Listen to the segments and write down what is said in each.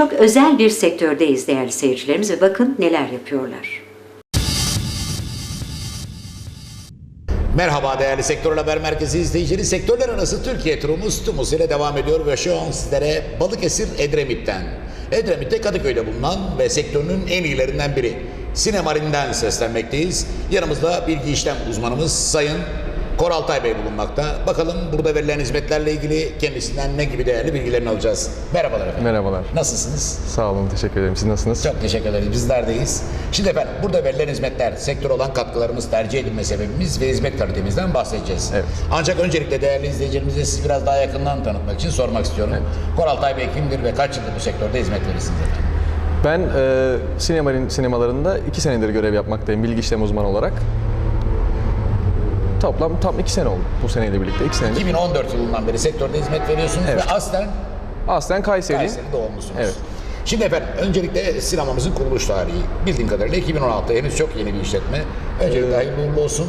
Çok özel bir sektördeyiz değerli seyircilerimiz ve bakın neler yapıyorlar. Merhaba değerli Sektör Haber Merkezi izleyicileri. Sektörler arası Türkiye turumuz TUMUS ile devam ediyor ve şu an sizlere Balıkesir Edremit'ten. Edremit'te Kadıköy'de bulunan ve sektörünün en iyilerinden biri. Sinemarin'den seslenmekteyiz. Yanımızda bilgi işlem uzmanımız Sayın Koraltay Bey bulunmakta. Bakalım burada verilen hizmetlerle ilgili kendisinden ne gibi değerli bilgilerini alacağız. Merhabalar efendim. Merhabalar. Nasılsınız? Sağ olun, teşekkür ederim. Siz nasılsınız? Çok teşekkür ederiz. Bizlerdeyiz. Şimdi efendim burada verilen hizmetler, sektör olan katkılarımız, tercih edilme sebebimiz ve hizmet kalitemizden bahsedeceğiz. Evet. Ancak öncelikle değerli izleyicilerimize sizi biraz daha yakından tanıtmak için sormak istiyorum. Koraltay Bey kimdir ve kaç yıldır bu sektörde hizmet verirsiniz efendim? Ben e, Sinemarin sinemalarında iki senedir görev yapmaktayım bilgi işlem uzmanı olarak. Toplam tam iki sene oldu bu seneyle birlikte. iki senedir. 2014 yılından beri sektörde hizmet veriyorsunuz Evet. ve aslen Aslen Kayseriliyim. Kayseri doğumlusunuz. Evet. Şimdi efendim öncelikle sinemamızın kuruluş tarihi. Bildiğim kadarıyla 2016 henüz çok yeni bir işletme. Öncelikle hayırlı uğurlu olsun.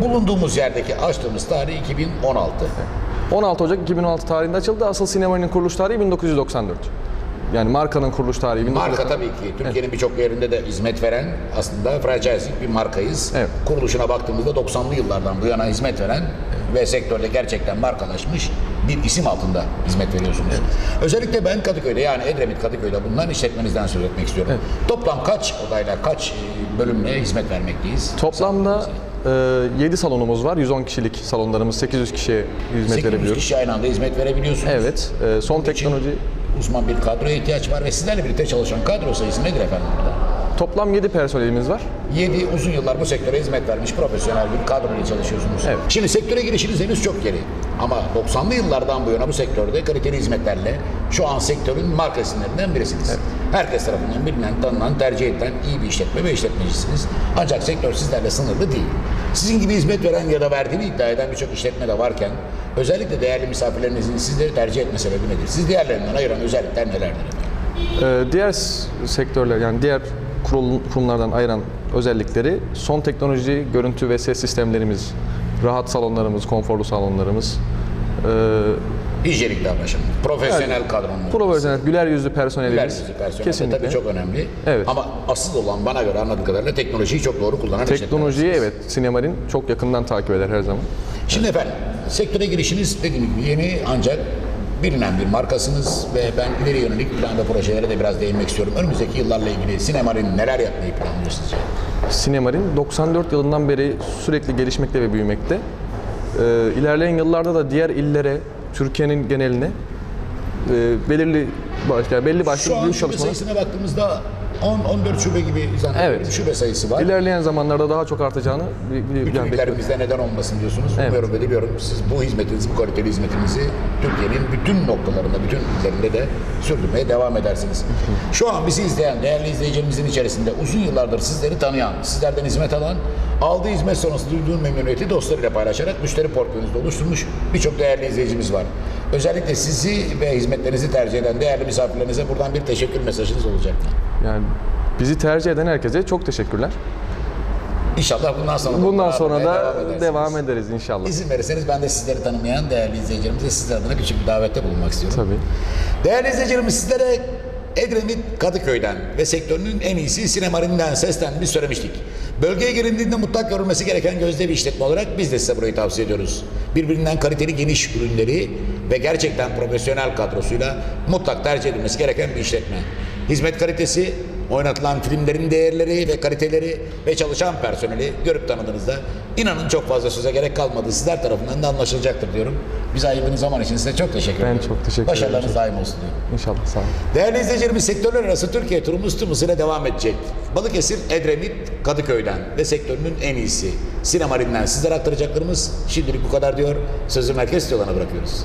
Bulunduğumuz yerdeki açtığımız tarih 2016. 16 Ocak 2016 tarihinde açıldı. Asıl Sinemarin'in kuruluş tarihi 1994. Yani markanın kuruluş tarihi 1994. Marka tabii ki Türkiye'nin birçok yerinde de hizmet veren aslında franchising bir markayız. Evet. Kuruluşuna baktığımızda 90'lı yıllardan bu yana hizmet veren ve sektörde gerçekten markalaşmış bir isim altında hizmet veriyorsunuz. Özellikle ben Kadıköy'de yani Edremit Kadıköy'de bulunan işletmenizden söz etmek istiyorum. Toplam kaç odayla kaç e, bölümle hizmet vermekteyiz? Toplamda e, 7 salonumuz var. 110 kişilik salonlarımız. 800 kişiye hizmet 800 verebiliyoruz. kişi aynı anda hizmet verebiliyorsunuz. Evet. e, son Bunun için teknoloji uzman bir kadroya ihtiyaç var ve sizlerle birlikte çalışan kadro sayısı nedir efendim burada? Toplam 7 personelimiz var. 7 uzun yıllar bu sektöre hizmet vermiş profesyonel bir kadroyla çalışıyorsunuz. Evet. Şimdi sektöre girişiniz henüz çok geri. Ama 90'lı yıllardan bu yana bu sektörde kaliteli hizmetlerle şu an sektörün marka isimlerinden birisiniz. Herkes tarafından bilinen, tanınan, tercih edilen iyi bir işletme ve işletmecisiniz. Ancak sektör sizlerle sınırlı değil. Sizin gibi hizmet veren ya da verdiğini iddia eden birçok işletme de varken özellikle değerli misafirlerinizin sizleri tercih etme sebebi nedir? Siz diğerlerinden ayıran özellikler nelerdir? Ee, diğer sektörler yani diğer kurul, kurumlardan ayıran özellikleri son teknoloji, görüntü ve ses sistemlerimiz, rahat salonlarımız, konforlu salonlarımız, ee, Hijyenik davranışım, profesyonel kadronun. profesyonel, güler yüzlü Güler personelimiz. yüzlü personel Kesinlikle. tabii çok önemli. Evet. Ama asıl olan bana göre anladığım kadarıyla teknolojiyi çok doğru kullanan Teknolojiyi evet Sinemarin çok yakından takip eder her zaman. Şimdi efendim sektöre girişiniz dediğim gibi yeni ancak bilinen bir markasınız ve ben ileri yönelik plan ve projelere de biraz değinmek istiyorum. Önümüzdeki yıllarla ilgili Sinemar'ın neler yapmayı planlıyor sizce? Sinemarin 94 yılından beri sürekli gelişmekte ve büyümekte. Ee, ilerleyen yıllarda da diğer illere, Türkiye'nin geneline e, belirli baş, yani belli başlı Şu an çalışmalar. sayısına baktığımızda 10-14 şube gibi zannediyorum Evet. şube sayısı var. İlerleyen zamanlarda daha çok artacağını bir, bir, yani bekliyorum. Bütünlüklerimizde neden olmasın diyorsunuz. Evet. Umuyorum ve diliyorum siz bu hizmetinizi, bu kaliteli hizmetinizi Türkiye'nin bütün noktalarında, bütün illerinde de sürdürmeye devam edersiniz. Şu an bizi izleyen değerli izleyicilerimizin içerisinde uzun yıllardır sizleri tanıyan, sizlerden hizmet alan, aldığı hizmet sonrası duyduğu memnuniyeti dostlarıyla paylaşarak müşteri portföyünüzde oluşturmuş birçok değerli izleyicimiz var. Özellikle sizi ve hizmetlerinizi tercih eden değerli misafirlerinize buradan bir teşekkür mesajınız olacak. Yani bizi tercih eden herkese çok teşekkürler. İnşallah bundan sonra da Bundan devam sonra da edersiniz. devam ederiz inşallah. İzin verirseniz ben de sizleri tanımayan değerli izleyicilerimize sizler adına küçük bir davette bulunmak istiyorum. Tabii. Değerli izleyicilerimiz sizlere Edremit Kadıköy'den ve sektörünün en iyisi Sinemarinden seslenmiş söylemiştik. Bölgeye girildiğinde mutlak görülmesi gereken gözde bir işletme olarak biz de size burayı tavsiye ediyoruz. Birbirinden kaliteli geniş ürünleri ve gerçekten profesyonel kadrosuyla mutlak tercih edilmesi gereken bir işletme. Hizmet kalitesi, oynatılan filmlerin değerleri ve kaliteleri ve çalışan personeli görüp tanıdığınızda inanın çok fazla söze gerek kalmadı. Sizler tarafından da anlaşılacaktır diyorum. Bize ayırdığınız zaman için size çok teşekkür Ben ederim. çok teşekkür ederim. Başarılarınız daim olsun diyorum. İnşallah sağ olun. Değerli izleyicilerimiz sektörler arası Türkiye turumuz tüm hızıyla devam edecek. Balıkesir, Edremit, Kadıköy'den ve sektörünün en iyisi Sinemarin'den sizlere aktaracaklarımız şimdilik bu kadar diyor. Sözü merkez yoluna bırakıyoruz.